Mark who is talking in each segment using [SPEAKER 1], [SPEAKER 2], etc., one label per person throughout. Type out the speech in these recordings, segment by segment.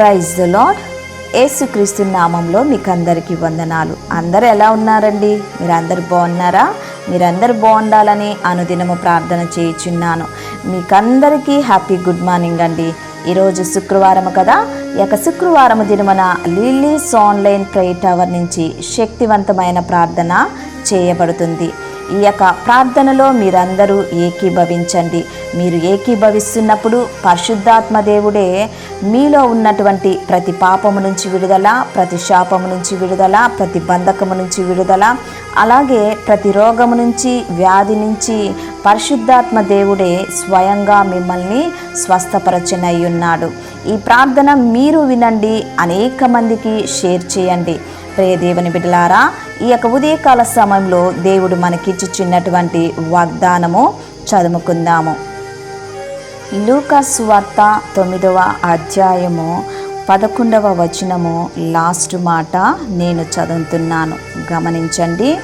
[SPEAKER 1] Praise the lord యేసుక్రీస్తు నామంలో మీకు అందరికీ వందనాలు. అందరు ఎలా ఉన్నారండి? మీరందరు బాగున్నారా? మీరందరు బాగుండాలని అనుదినము ప్రార్థన చేయుచున్నాను. మీకందరికీ హ్యాపీ గుడ్ మార్నింగ్ అండి. ఈరోజు శుక్రవారం కదా? ఈ యొక్క శుక్రవారం దినమున లిలీస్ ఆన్లైన్ ప్రేయర్ టవర్ నుంచి శక్తివంతమైన ప్రార్థన చేయబడుతుంది. ఈ యొక్క ప్రార్థనలో మీరందరూ ఏకీభవించండి. మీరు ఏకీభవిస్తున్నప్పుడు పరిశుద్ధాత్మ దేవుడే మీలో ఉన్నటువంటి ప్రతి పాపము నుంచి విడుదల ప్రతి శాపము నుంచి విడుదల ప్రతి బంధకము నుంచి విడుదల అలాగే ప్రతి రోగము నుంచి వ్యాధి నుంచి పరిశుద్ధాత్మ దేవుడే స్వయంగా మిమ్మల్ని స్వస్థపరచనై ఉన్నాడు. ఈ ప్రార్థన మీరు వినండి అనేక మందికి షేర్ చేయండి. ప్రియ దేవుని బిడ్డలారా ఈ యొక్క ఉదయకాల సమయంలో దేవుడు మనకిచ్చుచున్నటువంటి వాగ్దానము చదువుకుందాము. లూకస్ వార్త తొమ్మిదవ అధ్యాయము పదకొండవ వచనము లాస్ట్ మాట నేను చదువుతున్నాను. గమనించండి.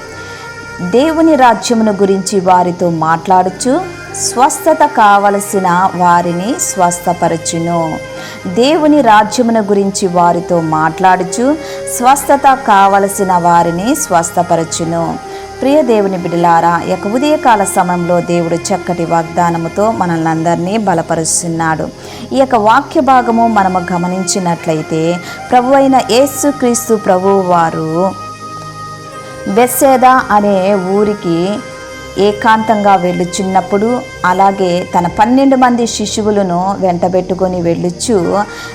[SPEAKER 1] దేవుని రాజ్యమును గురించి వారితో మాట్లాడుచు స్వస్థత కావలసిన వారిని స్వస్థపరచును. దేవుని రాజ్యమును గురించి వారితో మాట్లాడుచు స్వస్థత కావలసిన వారిని స్వస్థపరచును. ప్రియ దేవుని బిడలారా యొక్క ఉదయకాల సమయంలో దేవుడు చక్కటి వాగ్దానముతో మనల్ని అందరినీ బలపరుస్తున్నాడు. ఈ యొక్క వాక్య భాగము మనము గమనించినట్లయితే ప్రభు అయిన యేసుక్రీస్తు ప్రభువు వారు బెస్సేదా అనే ఊరికి ఏకాంతంగా వెళ్ళుచున్నప్పుడు అలాగే తన పన్నెండు మంది శిశువులను వెంటబెట్టుకొని వెళ్ళుచు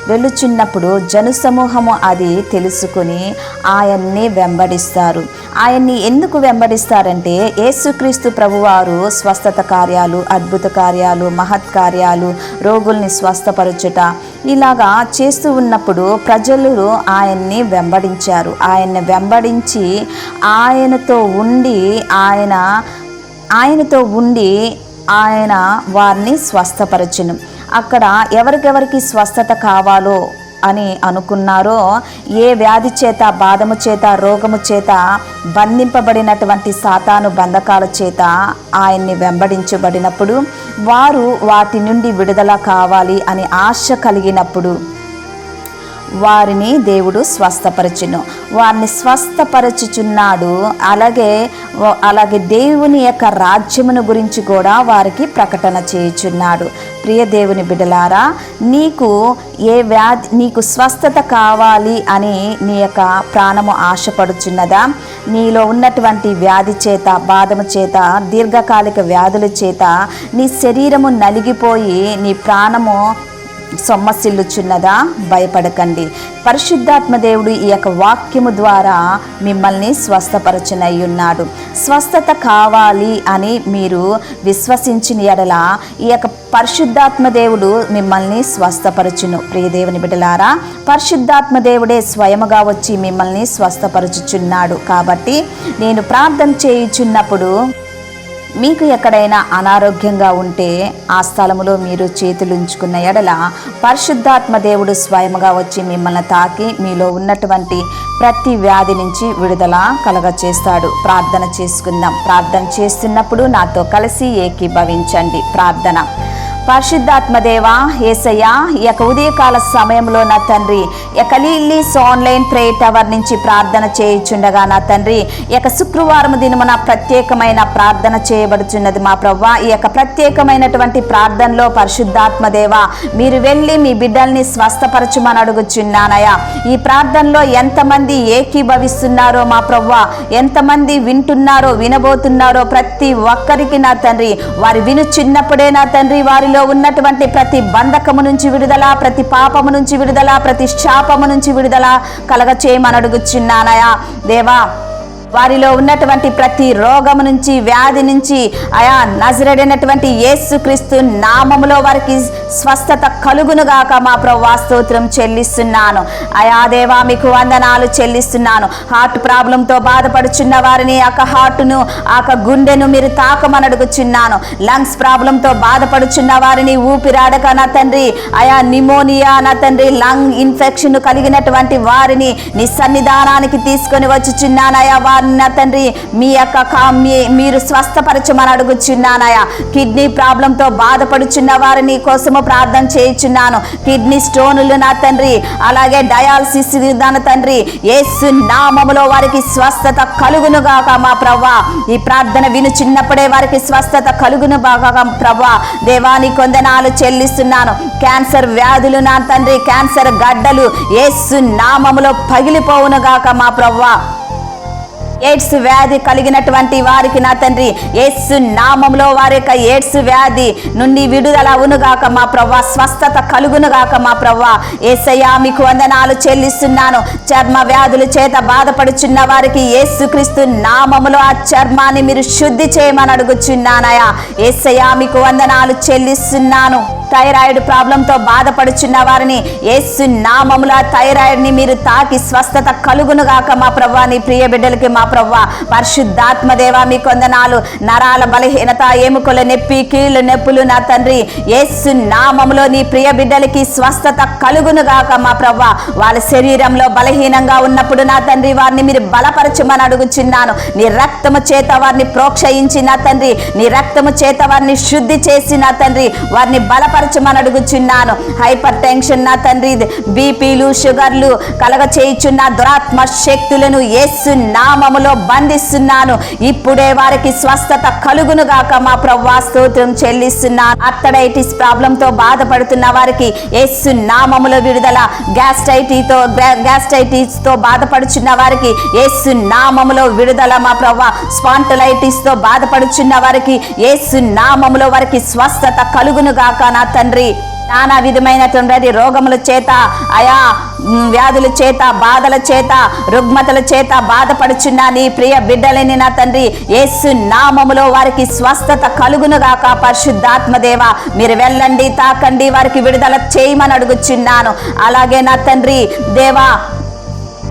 [SPEAKER 1] వెళ్ళుచున్నప్పుడు జనసమూహము అది తెలుసుకొని ఆయన్ని వెంబడిస్తారు. ఆయన్ని ఎందుకు వెంబడిస్తారంటే యేసుక్రీస్తు ప్రభువారు స్వస్థత కార్యాలు అద్భుత కార్యాలు మహత్ కార్యాలు రోగుల్ని స్వస్థపరచుట ఇలాగా చేస్తూ ఉన్నప్పుడు ప్రజలు ఆయన్ని వెంబడించారు. ఆయన్ని వెంబడించి ఆయనతో ఉండి ఆయన ఆయనతో ఉండి ఆయన వారిని స్వస్థపరచును. అక్కడ ఎవరికెవరికి స్వస్థత కావాలో అని అనుకున్నారో ఏ వ్యాధి చేత బాధము చేత రోగము చేత బంధింపబడినటువంటి సాతాను బంధకాల చేత ఆయన్ని వెంబడించబడినప్పుడు వారు వాటి నుండి విడుదల కావాలి అని ఆశ కలిగినప్పుడు వారిని దేవుడు స్వస్థపరచును. వారిని స్వస్థపరచుచున్నాడు. అలాగే అలాగే దేవుని యొక్క రాజ్యమును గురించి కూడా వారికి ప్రకటన చేయుచున్నాడు. ప్రియ దేవుని బిడలారా నీకు ఏ వ్యాధి నీకు స్వస్థత కావాలి అని నీ యొక్క ప్రాణము ఆశపడుచున్నదా? నీలో ఉన్నటువంటి వ్యాధి చేత బాధము చేత దీర్ఘకాలిక వ్యాధుల చేత నీ శరీరము నలిగిపోయి నీ ప్రాణము సొమ్మసిల్లుచున్నదా? భయపడకండి. పరిశుద్ధాత్మ దేవుడు ఈ యొక్క వాక్యము ద్వారా మిమ్మల్ని స్వస్థపరచునై ఉన్నాడు స్వస్థత కావాలి అని మీరు విశ్వసించిన ఎడల ఈ యొక్క పరిశుద్ధాత్మ దేవుడు మిమ్మల్ని స్వస్థపరచును. ప్రియదేవుని బిడ్డలారా పరిశుద్ధాత్మ దేవుడే స్వయముగా వచ్చి మిమ్మల్ని స్వస్థపరచుచున్నాడు. కాబట్టి నేను ప్రార్థన చేయుచున్నప్పుడు మీకు ఎక్కడైనా అనారోగ్యంగా ఉంటే ఆ స్థలములో మీరు చేతులు ఉంచుకున్న ఎడల పరిశుద్ధాత్మ దేవుడు స్వయముగా వచ్చి మిమ్మల్ని తాకి మీలో ఉన్నటువంటి ప్రతి వ్యాధి నుంచి విడుదల కలగ చేస్తాడు ప్రార్థన చేసుకుందాం. ప్రార్థన చేస్తున్నప్పుడు నాతో కలిసి ఏకీభవించండి. ప్రార్థన. పరిశుద్ధాత్మదేవా ఏసయ్య ఈ యొక్క ఉదయకాల సమయంలో నా తండ్రి యొక్క లీలీస్ ఆన్లైన్ ప్రేయర్ టవర్ నుంచి ప్రార్థన చేయుచుండగా నా తండ్రి ఈ యొక్క శుక్రవారం దినమున ప్రత్యేకమైన ప్రార్థన చేయబడుచున్నది మా ప్రవ్వ. ఈ యొక్క ప్రత్యేకమైనటువంటి ప్రార్థనలో పరిశుద్ధాత్మదేవ మీరు వెళ్ళి మీ బిడ్డల్ని స్వస్థపరచుమని అడుగుచున్నానయ్యా. ఈ ప్రార్థనలో ఎంతమంది ఏకీభవిస్తున్నారో మా ప్రవ్వ ఎంతమంది వింటున్నారో వినబోతున్నారో ప్రతి ఒక్కరికి నా తండ్రి వారి విను చిన్నప్పుడే నా తండ్రి వారిలో ఉన్నటువంటి ప్రతి బంధకము నుంచి విడుదల ప్రతి పాపము నుంచి విడుదల ప్రతి శాపము నుంచి విడుదల కలగచేయమని అడుగుచున్నానయా. దేవా వారిలో ఉన్నటువంటి ప్రతి రోగము నుంచి వ్యాధి నుంచి అయా నజరడైనటువంటి యేసుక్రీస్తు నామములో వారికి స్వస్థత కలుగునుగాక మా ప్రభా స్తోత్రం చెల్లిస్తున్నాను. అయా దేవా మీకు వందనాలు చెల్లిస్తున్నాను. హార్ట్ ప్రాబ్లంతో బాధపడుచున్న వారిని ఆక హార్ట్ను ఆక గుండెను మీరు తాకమని అడుగుచున్నాను. లంగ్స్ ప్రాబ్లంతో బాధపడుచున్న వారిని ఊపిరాడక నా తండ్రి అయా నిమోనియా నా తండ్రి లంగ్ ఇన్ఫెక్షన్ కలిగినటువంటి వారిని నీ సన్నిధానానికి తీసుకొని వచ్చుచున్నానయా వారి వారిని తండ్రి మీ యొక్క కా- మీ- మీరు స్వస్థపరచమని అడుగుచున్నానయా కిడ్నీ ప్రాబ్లంతో బాధపడుచున్న వారిని కోసము ప్రార్థన చేయుచున్నాను. కిడ్నీ స్టోనులు నా తండ్రి అలాగే డయాలసిస్ నా తండ్రి. యేసు నామములో వారికి స్వస్థత కలుగును గాక మా ప్రవ్వా. ఈ ప్రార్థన విను చిన్నప్పుడే వారికి స్వస్థత కలుగును బాగా ప్రవ్వా. దేవాని కొందనాలు చెల్లిస్తున్నాను. క్యాన్సర్ వ్యాధులు నా తండ్రి క్యాన్సర్ గడ్డలు ఏసు నామములో పగిలిపోవును గాక మా ప్రవ్వా. ఎయిడ్స్ వ్యాధి కలిగినటువంటి వారికి నా తండ్రి ఎయిడ్స్ నామంలో వారి యొక్క ఎయిడ్స్ వ్యాధి నుండి విడుదల అవునుగాక మా ప్రవ్వ స్వస్థత కలుగునుగాక మా ప్రవ్వ. ఏసయ్యా మీకు వందనాలు చెల్లిస్తున్నాను. చర్మ వ్యాధుల చేత బాధపడుచున్న వారికి ఏసుక్రీస్తు నామములో ఆ చర్మాన్ని మీరు శుద్ధి చేయమని అడుగుచున్నానయా ఏసయ్యా మీకు వందనాలు చెల్లిస్తున్నాను. థైరాయిడ్ ప్రాబ్లంతో బాధపడుచున్న వారిని ఏసు నామముల థైరాయిడ్ని మీరు తాకి స్వస్థత కలుగునుగాక మా ప్రవ్వా నీ ప్రియ బిడ్డలకి మా ప్రవ్వా. పరిశుద్ధాత్మదేవా మీ కొందనాలు నరాల బలహీనత ఎముకల నొప్పి కీళ్ళు నొప్పులు నా తండ్రి. ఏసు నామములో నీ ప్రియ బిడ్డలకి స్వస్థత కలుగునుగాక మా ప్రవ్వా. వాళ్ళ శరీరంలో బలహీనంగా ఉన్నప్పుడు నా తండ్రి వారిని మీరు బలపరచమని అడుగుచున్నాను. నీ రక్తము చేత వారిని ప్రోక్షయించి నా తండ్రి. నీ రక్తము చేత వారిని శుద్ధి చేసి నా తండ్రి. వారిని బలపర బలపరచమని అడుగుచున్నాను. హైపర్ టెన్షన్ నా తండ్రి. బీపీలు షుగర్లు కలగ చేయుచున్న దురాత్మ శక్తులను ఏసు నామములో బంధిస్తున్నాను. ఇప్పుడే వారికి స్వస్థత కలుగును గాక మా ప్రవ్వా స్తోత్రం చెల్లిస్తున్నాను. అత్తడైటిస్ ప్రాబ్లంతో బాధపడుతున్న వారికి ఏసు నామములో విడుదల గ్యాస్టైటీతో గ్యాస్టైటిస్తో బాధపడుచున్న వారికి ఏసు నామములో విడుదల మా ప్రవ్వా. స్పాంటలైటిస్తో బాధపడుచున్న వారికి యేసు నామములో వారికి స్వస్థత కలుగును గాక నా తండ్రి. నానా విధమైనటువంటి రోగముల చేత అయా వ్యాధుల చేత బాధల చేత రుగ్మతల చేత బాధపడుచున్న నీ ప్రియ బిడ్డలని నా తండ్రి యేసు నామములో వారికి స్వస్థత కలుగునుగాక పరిశుద్ధాత్మదేవ. మీరు వెళ్ళండి తాకండి వారికి విడుదల చేయమని అడుగుచున్నాను. అలాగే నా తండ్రి దేవా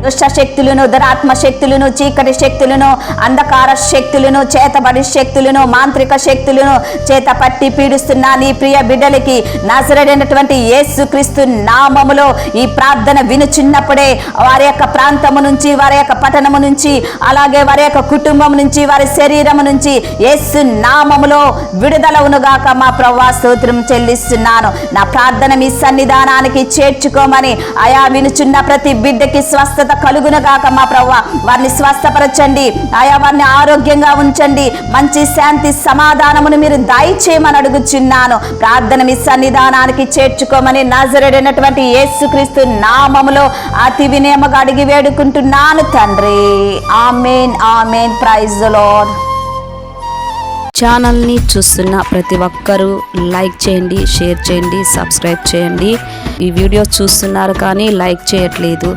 [SPEAKER 1] దుష్ట శక్తులను దురాత్మ శక్తులను చీకటి శక్తులను అంధకార శక్తులను చేతబడి శక్తులను మాంత్రిక శక్తులను చేత పట్టి పీడిస్తున్న నీ ప్రియ బిడ్డలకి నజరడైనటువంటి యేసుక్రీస్తు నామములో ఈ ప్రార్థన వినుచున్నప్పుడే వారి యొక్క ప్రాంతము నుంచి వారి యొక్క పట్టణము నుంచి అలాగే వారి యొక్క కుటుంబం నుంచి వారి శరీరము నుంచి యేసు నామములో విడుదలవునుగాక మా ప్రవ్వా స్తోత్రం చెల్లిస్తున్నాను. నా ప్రార్థన మీ సన్నిధానానికి చేర్చుకోమని ఆయా వినుచున్న ప్రతి బిడ్డకి స్వస్థత కలుగునుగాక మా ప్రవ్వ. వారిని స్వస్థపరచండి. ఆయా వారిని ఆరోగ్యంగా ఉంచండి. మంచి శాంతి సమాధానమును మీరు దయచేయమని అడుగుచున్నాను. ప్రార్థన మీ సన్నిధానానికి చేర్చుకోమని నజరడైనటువంటి యేసుక్రీస్తు నామములో అతి వినయముగా అడిగి వేడుకుంటున్నాను తండ్రి. Amen amen. Praise lord.
[SPEAKER 2] ఛానల్ని చూస్తున్న ప్రతి ఒక్కరూ లైక్ చేయండి షేర్ చేయండి సబ్స్క్రైబ్ చేయండి. ఈ వీడియో చూస్తున్నారు కానీ లైక్ చేయట్లేదు.